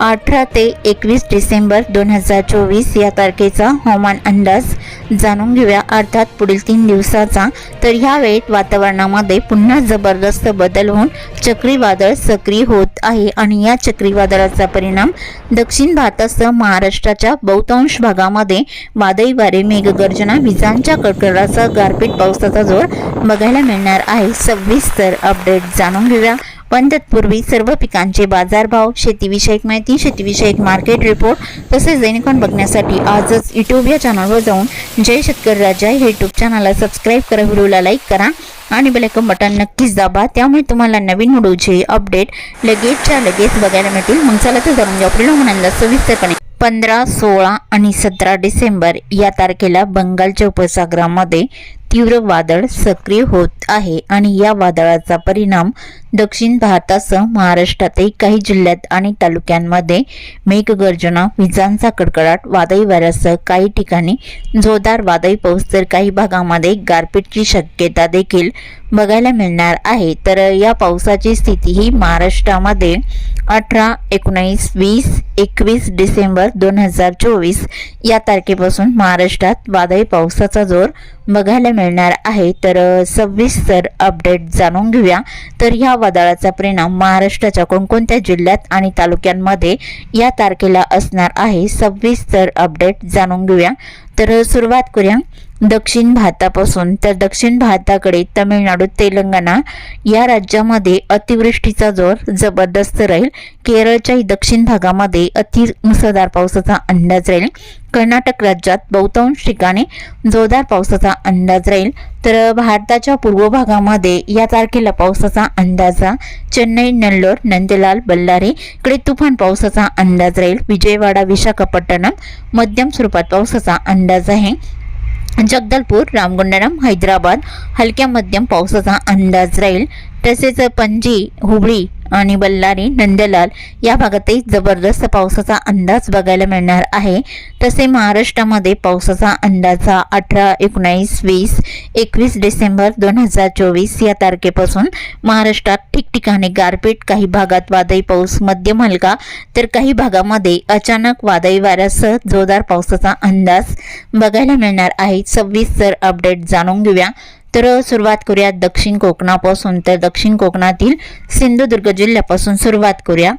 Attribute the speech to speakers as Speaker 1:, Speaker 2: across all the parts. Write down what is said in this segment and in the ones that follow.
Speaker 1: अठरा ते एकवीस डिसेंबर दोन हजार चोवीस या तारखेचा हवामान अंदाज जाणून घेऊया. अर्थात पुढील तीन दिवसाचा. तर ह्या वेळेत वातावरणामध्ये पुन्हा जबरदस्त बदल होऊन चक्रीवादळ सक्रिय होत आहे आणि या चक्रीवादळाचा परिणाम दक्षिण भारतासह महाराष्ट्राच्या बहुतांश भागामध्ये वादळी वारे मेघगर्जना विजांच्या कडकडाचा गारपीट पावसाचा जोर बघायला मिळणार आहे. सविस्तर अपडेट जाणून घेऊया. पण तत्पूर्वी सर्व पिकांचे बाजारभाव शेतीविषयक माहिती शेतीविषयक मार्केट रिपोर्ट तसेच दैनिकॉन बघण्यासाठी आजच यूट्यूब या चॅनलवर जाऊन जय शेतकरी राजा हे यूट्यूब चॅनलला सबस्क्राईब करा व्हिडिओला लाईक करा आणि बेलायकन बटन नक्कीच दाबा. त्यामुळे तुम्हाला नवीन व्हिडिओचे अपडेट लगेचच्या लगेच बघायला मिळतील. मग चला तर जाणून घ्या आपल्याला म्हणायला सविस्तरपणे. पंधरा सोळा आणि सतरा डिसेंबर या तारखेला बंगालच्या उपसागरामध्ये तीव्र वादळ सक्रिय होत आहे आणि या वादळाचा परिणाम दक्षिण भारतासह महाराष्ट्रातही काही जिल्ह्यात आणि तालुक्यांमध्ये मेघगर्जना विजांचा कडकडाट वादळी वाऱ्यासह काही ठिकाणी जोरदार वादळी पाऊस तर काही भागामध्ये गारपीटची शक्यता देखील बघायला मिळणार आहे. तर या पावसाची स्थिती ही महाराष्ट्रामध्ये अठरा एकोणीस वीस एकवीस डिसेंबर दोन हजार चोवीस या तारखेपासून महाराष्ट्रात वादळी पावसाचा जोर बघायला मिळणार आहे. तर सव्वीस सविस्तर अपडेट जाणून घेऊया. तर ह्या वादळाचा परिणाम महाराष्ट्राच्या कोणकोणत्या जिल्ह्यात आणि तालुक्यांमध्ये या तारखेला असणार आहे सविस्तर अपडेट जाणून घेऊया. तर सुरुवात करूया. दक्षिण भारतापासून तर दक्षिण भारताकडे तमिळनाडू तेलंगणा या राज्यामध्ये अतिवृष्टीचा जोर जबरदस्त राहील. केरळच्याही दक्षिण भागामध्ये अति मुसळधार पावसाचा अंदाज राहील. कर्नाटक राज्यात बहुतांश ठिकाणी जोरदार पावसाचा अंदाज राहील. तर भारताच्या पूर्व भागामध्ये या तारखेला पावसाचा अंदाज चेन्नई नल्लोर नंदलाल बल्लारी इकडे तुफान पावसाचा अंदाज राहील. विजयवाडा विशाखापट्टणम मध्यम स्वरूपात पावसाचा अंदाज आहे. जगदलपूर रामगुंडारम हैदराबाद हलक्या मध्यम पावसाचा अंदाज राहील. तसेच पणजी हुबळी आणि बल्लारी नंदलाल या भागातही जबरदस्त पावसाचा अंदाज बघायला मिळणार आहे. तसे महाराष्ट्रामध्ये पावसाचा अंदाजा अठरा एकोणावीस वीस एकवीस डिसेंबर दोन हजार चोवीस या तारखेपासून महाराष्ट्रात ठिकठिकाणी गारपीट काही भागात वादळी पाऊस मध्यम हलका तर काही भागामध्ये अचानक वादळी वाऱ्यासह जोरदार पावसाचा अंदाज बघायला मिळणार आहे. सविस्तर अपडेट जाणून घेऊया. तर सुरुवात करूया दक्षिण कोकणापासून. तर दक्षिण कोकणातील सिंधुदुर्ग जिल्ह्यापासून सुरुवात करूया.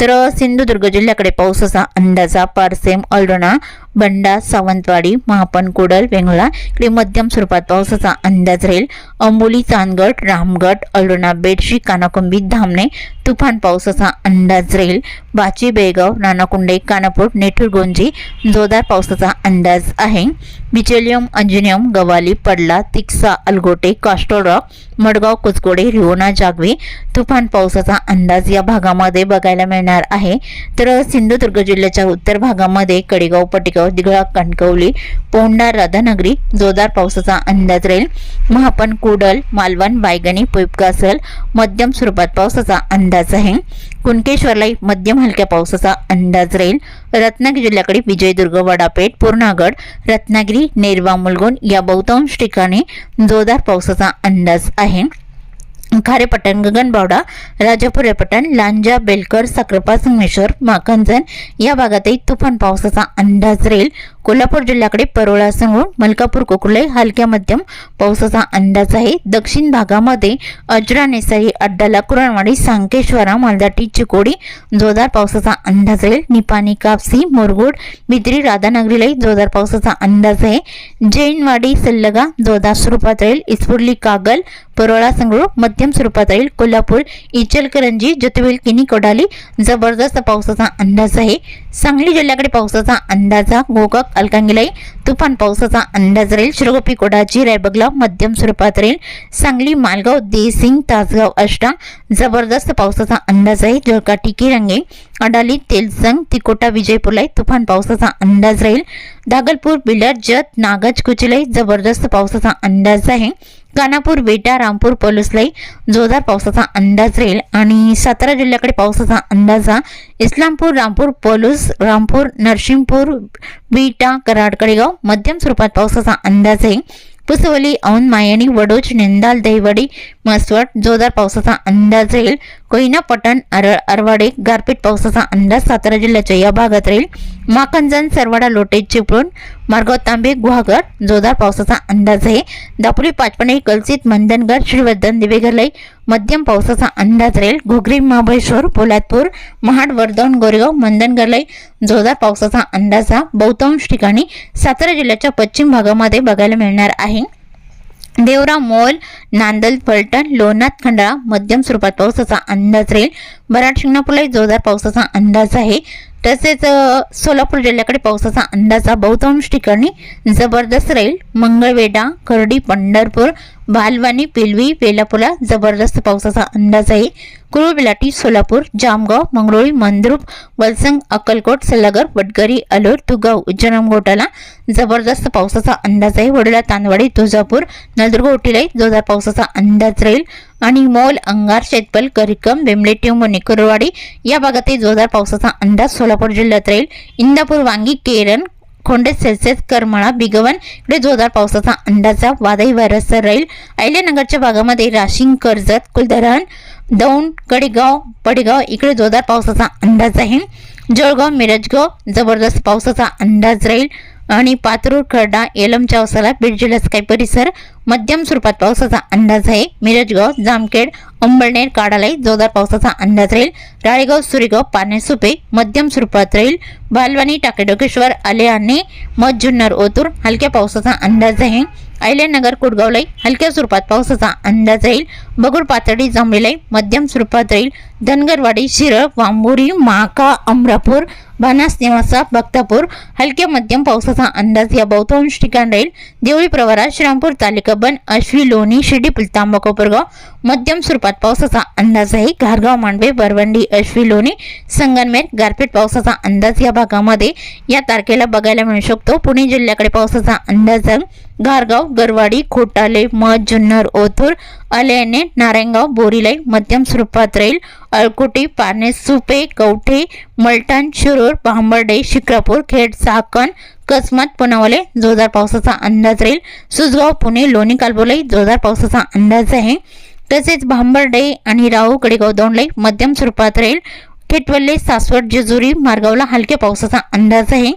Speaker 1: तर सिंधुदुर्ग जिल्ह्याकडे पावसाचा अंदाजा पारसेम अल्डोणा बंडा सावंतवाडी महापन कुडल वेंगळा इकडे मध्यम स्वरूपात पावसाचा अंदाज राहील. अंबोली चांदगड रामगड अल्डोना बेडशी कानाकुंबी धामणे तुफान पावसाचा अंदाज राहील. बाची बेळगाव नानाकुंडे कानापूर नेठुरगोंजी जोरदार पावसाचा अंदाज आहे. बिचेलियम अंजनियम गवाली पडला तिक्सा अलगोटे कास्टोरॉक मडगाव कुचकोडे रिओना जागवे तुफान पावसाचा अंदाज या भागामध्ये बघायला मिळणार आहे. तर सिंधुदुर्ग जिल्ह्याच्या उत्तर भागामध्ये कडेगाव पटेगाव दिघळा कणकवली पोंडा राधानगरी जोरदार पावसाचा अंदाज राहील. महापण कुडल मालवण बायगणी पोपकासल मध्यम स्वरूपात पावसाचा अंदाज आहे. कुणकेश्वरलाही मध्यम हलक्या पावसाचा अंदाज राहील. रत्नागिरी जिल्ह्याकडे विजयदुर्ग वडापेठ पूर्णागड रत्नागिरी नेरवा मुलगुण या बहुतांश ठिकाणी जोरदार पावसाचा अंदाज आहे. खारेपटण गगनबावडा राजापुरेपटण लांजा बेलकर साखरपा संगमेश्वर माखंजन या भागातही तुफान पावसाचा अंदाज राहील. कोल्हापूर जिल्ह्याकडे परोळा संगूर मलकापूर कोकुळे हलक्या मध्यम पावसाचा अंदाज आहे. दक्षिण भागामध्ये अजरा नेसाई अड्डाला कुरणवाडी सांकेश्वरा मालदाटी चिकोडी जोरदार पावसाचा अंदाज आहे. निपाणी कापसी मुरगुड बिद्री राधानगरीलाही जोरदार पावसाचा अंदाज आहे. जैनवाडी सल्लगा जोरदार स्वरूपात राहील. इस्फुर्ली कागल परोळा संगरूळ मध्यम स्वरूपात राहील. कोल्हापूर इचलकरंजी जोतिवेल किनी कोडाली जबरदस्त पावसाचा अंदाज आहे. सांगली जिल्ह्याकडे पावसाचा अंदाजा गोकाक अलकांगिलाई तुफान पावसाचा अंदाज राहील. शिरगोपी कोडाची रायबगला मध्यम स्वरूपात राहील. सांगली मालगाव देसिंग तासगाव अष्टा जबरदस्त पावसाचा अंदाज आहे. जळका किरंगे अडाली तेलसंग तिकोटा विजयपूरलाही तुफान पावसाचा अंदाज राहील. दागलपूर बिलर जत नागज कुचलाई जबरदस्त पावसाचा अंदाज आहे. कानापूर बेटा रामपूर पलुसलाई जोरदार पावसाचा अंदाज राहील. आणि सातारा जिल्ह्याकडे पावसाचा अंदाज हा इस्लामपूर रामपूर पलूस रामपूर नरसिंहपूर बीटा कराड कडेगाव मध्यम स्वरूपात पावसाचा अंदाज आहे. पुसवली औंध मायणी वडोज निंदाल दहिवडी मसवट जोरदार पावसाचा अंदाज येईल कोयना पटण अरळ अरवाडे गारपीट पावसाचा अंदाज सातारा जिल्ह्याच्या या भागात राहील. माकंजन सरवाडा लोटे चिपळूण मार्गाव तांबे गुहागर जोरदार पावसाचा अंदाज आहे. दापोली पाचपणे कलसित मंदनगड श्रीवर्धन दिवेगरलाई मध्यम पावसाचा अंदाज राहील. घोगरी महाबळेश्वर पोलादपूर महाड वर्धन गोरेगाव मंदनगरलाई जोरदार पावसाचा अंदाज हा बहुतांश ठिकाणी सातारा जिल्ह्याच्या पश्चिम भागामध्ये बघायला मिळणार आहे. देवरा मोल नांदल फलटण लोणात खंडाळा मध्यम स्वरूपात पावसाचा अंदाज राहील. बराड शिंगणापूरलाही जोरदार पावसाचा अंदाज आहे. तसेच सोलापूर जिल्ह्याकडे पावसाचा अंदाज हा बहुतांश ठिकाणी जबरदस्त राहील. मंगळवेढा खर्डी पंढरपूर भालवानी पिलवी वेलापुला जबरदस्त पावसाचा अंदाज आहे कुरुबिलाटी सोलापूर जामगाव मंगरुळी मंद्रुप वलसंग अक्कलकोट सल्लागर वडगरी अलोर तुगाव उज्जनमगोटाला जबरदस्त पावसाचा अंदाज आहे वडोला तांदवाडी तुळजापूर नलदुर्ग उटीलाही जोरदार पावसाचा अंदाज राहील. आणि मोल अंगार शेतपल करिकम बेमले टिंबोनी कुरवाडी या भागातही जोरदार पावसाचा अंदाज सोलापूर जिल्ह्यात राहील. इंदापूर वांगी केरन खोंडे सेल्सिअस करमाळा बिगवन इकडे जोरदार पावसाचा अंदाजा वादळी वारसर राहील. अहिल्यानगरच्या भागामध्ये राशिंग कर्जत कुलधरण दौंड कडेगाव पडेगाव इकडे जोरदार पावसाचा अंदाज आहे. जळगाव मिरजगाव जबरदस्त पावसाचा अंदाज राहील. आणि पातूर खर्डा येलम चावसाला बीड जिल्ह्याचा काही परिसर मध्यम स्वरूपात पावसाचा अंदाज आहे. मिरजगाव जामखेड अंबळनेर काडालय जोरदार पावसाचा अंदाज राहील. राळेगाव सुरेगाव पानेसुपे मध्यम स्वरूपात राहील. बालवानी टाकेडोकेश्वर आलेआणे मध जुन्नर ओतूर हलक्या पावसाचा अंदाज आहे. अहिल्यानगर कुडगावलाई हलक्या स्वरूपात पावसाचा अंदाज राहील. बगुड पातळी जांभळीलाई मध्यम स्वरूपात राहील. धनगरवाडी शिरप वांबोरी माका अमरापूर भानास निवासा भक्तापूर हलक्या मध्यम पावसाचा अंदाज या बहुतांश ठिकाण राहील देवळी प्रवरा श्रीरामपूर तालुका बन अश्वी लोणी शिर्डी पुलतांबा कोपरगाव मध्यम स्वरूपात पावसाचा अंदाज आहे घारगाव मांडवे बरवंडी अश्वी लोणी संगनमेर गारपीट पावसाचा अंदाज या भागामध्ये या तारखेला बघायला मिळू शकतो पुणे जिल्ह्याकडे पावसाचा अंदाज आहे घारगाव गरवाडी खोटाले मध जुन्नर ओथूर अलेने नारायणगाव बोरीलाई मध्यम स्वरूपात राहील अळकुटी पाने सुपे कवठे मलटण शिरूर भांबर्डे शिक्रापूर खेड साकण कसमत पुनावले जोरदार पावसाचा अंदाज राहील. सुजगाव पुणे लोणी कालबोलाई जोरदार पावसाचा अंदाज आहे. तसेच भांबर्डे आणि राहू कडेगाव दोंडलाई मध्यम स्वरूपात राहील. खेटवल्ले सासवड जेजुरी मार्गावला हलक्या पावसाचा अंदाज आहे.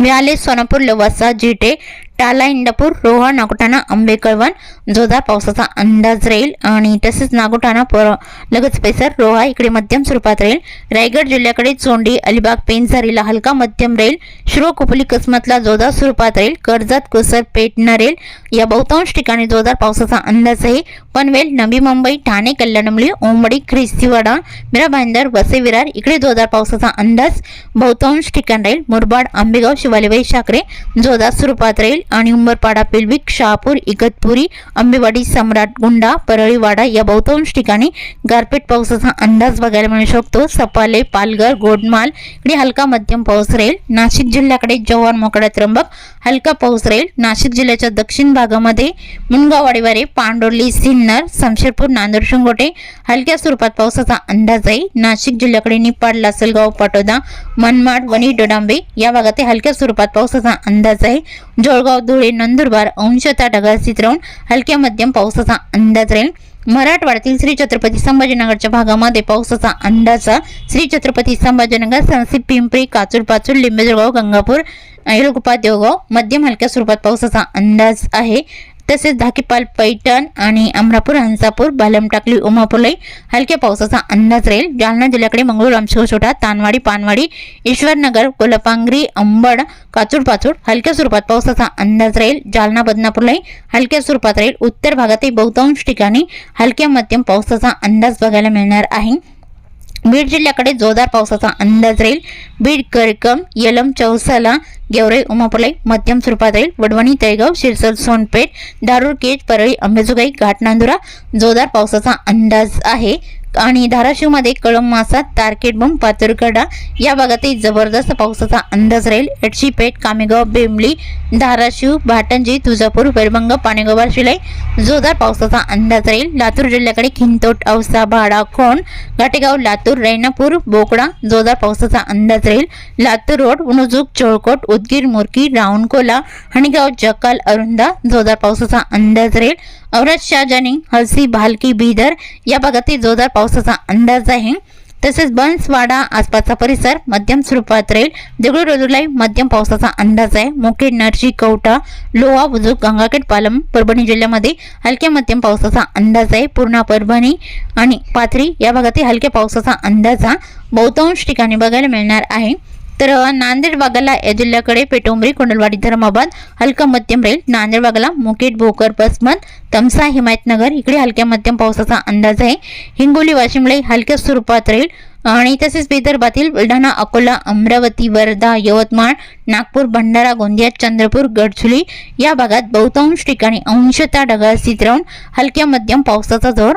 Speaker 1: मिळाले सोनापूर लवासा जिटे टाला इंदापूर रोहा नागोठाणा आंबेकळवण जोधा पावसाचा अंदाज राहील आणि तसेच नागोठाणा पर लगत पेसर रोहा इकडे मध्यम स्वरूपात राहील. रायगड जिल्ह्याकडे चोंडी अलिबाग पेंझारीला हलका मध्यम राहील. शिरोकोपली कसमतला जोरदार स्वरूपात राहील. कर्जत कसर पेटणार राहील. या बहुतांश ठिकाणी जोरदार पावसाचा अंदाज आहे. पनवेल नवी मुंबई ठाणे कल्याणमली ओंबडी ख्रिस्तीवाडा मीरा भाईंदर वसे विरार इकडे जोरदार पावसाचा अंदाज बहुतांश ठिकाण राहील. मुरबाड आंबेगाव शिवालेबाई शाकरे जोरदार स्वरूपात राहील. आणि उंबरपाडा पिलविक शहापूर इगतपुरी आंबेवाडी सम्राट गुंडा परळीवाडा या बहुतांश ठिकाणी गारपीट पावसाचा अंदाज बघायला मिळू शकतो. सपाले पालघर गोडमाल इकडे हलका मध्यम पाऊस राहील. नाशिक जिल्ह्याकडे जव्हार मोकळा त्र्यंबक हलका पाऊस राहील. नाशिक जिल्ह्याच्या दक्षिण भागामध्ये मुनगावाडीवारे पांडोली पांडोर्ली सिन्नर शमशेरपूर नांदूर शिंगोटे हलक्या स्वरूपात पावसाचा अंदाज आहे नाशिक जिल्ह्याकडे निपाड लासलगाव पाटोदा मनमाड वणी डोडांबे या भागात हलक्या स्वरूपात पावसाचा अंदाज आहे. जळगाव धुळे नंदुरबार अंशतः ढगाळ चित्रवून हलक्या मध्यम पावसाचा अंदाज राहील. मराठवाड्यातील श्री छत्रपती संभाजीनगरच्या भागामध्ये पावसाचा अंदाजा श्री छत्रपती संभाजीनगर सनसी पिंपरी काचूर पाचूर लिंबेजळगाव गंगापूर येळगोपा देवगाव मध्यम हलक्या स्वरूपात पावसाचा अंदाज आहे. तसेच धाकीपाल पैठण आणि अमरापूर हंसापूर बालम टाकली उमापुलई हलक्या पावसाचा अंदाज राहील. जालना जिल्ह्याकडे मंगळूर रामशिवछोटा तानवाडी पानवाडी ईश्वरनगर कोलपांगरी अंबड काचूड पाचूड हलक्या स्वरूपात पावसाचा अंदाज राहील. जालना बदनापूरलाही हलक्या स्वरूपात राहील. उत्तर भागातही बहुतांश ठिकाणी हलक्या मध्यम पावसाचा अंदाज बघायला मिळणार आहे. बीड जिल्ह्याकडे जोरदार पावसाचा अंदाज राहील. बीड करकम यलम चौसाला गेवराई उमापलाई मध्यम स्वरूपात राहील. वडवणी तळेगाव शिरसर सोनपेठ दारूर केज परळी अंबेजोगाई घाटनांदुरा जोरदार पावसाचा अंदाज आहे. आणि धाराशिवमध्ये कळम मासात तारकेट बम पातुरकडा या भागातही जबरदस्त पावसाचा अंदाज राहील. एडशीपेठ कामेगाव बेंबली धाराशिव भाटंजी तुळजापूर वैरभंग पाणेगाव शिलाई जोरदार पावसाचा अंदाज राहील. लातूर जिल्ह्याकडे खिंतोट औसा भाडा खोण घाटेगाव लातूर रैनापूर बोकडा जोरदार पावसाचा अंदाज राहील. लातूर रोड उणुजूक चोळकोट उदगीर मुरकी रावणकोला हणिगाव जकाल अरुंदा जोरदार पावसाचा अंदाज राहील. औरत शाहजानी हलसी भालकी बिदर या भागातील जोरदार पावसाचा अंदाज आहे. तसेच बन्सवाडा आसपासचा परिसर मध्यम स्वरूपात राहील. देगलूर मध्यम पावसाचा अंदाज आहे. मुखेड नरशी कवटा लोहा बुजुक गंगाखेड पालम परभणी जिल्ह्यामध्ये हलक्या मध्यम पावसाचा अंदाज आहे. पूर्णा परभणी आणि पाथरी या भागातील हलक्या पावसाचा अंदाज हा बहुतांश ठिकाणी बघायला मिळणार आहे. तर अ, नांदेड भागाला या जिल्ह्याकडे पेटोंबरी कोंडलवाडी धर्माबाद हलका मध्यम राहील नांदेड भागाला मुकेट भोकर बसमत तमसा हिमायतनगर इकडे हलक्या मध्यम पावसाचा अंदाज आहे. हिंगोली वाशिमला हलक्या स्वरूपात राहील आणि तसेच विदर्भातील बुलढाणा अकोला अमरावती वर्धा यवतमाळ नागपूर भंडारा गोंदिया चंद्रपूर गडचुली या भागात बहुतांश ठिकाणी अंशतः ढगाळ स्थित राहून हलक्या मध्यम पावसाचा जोर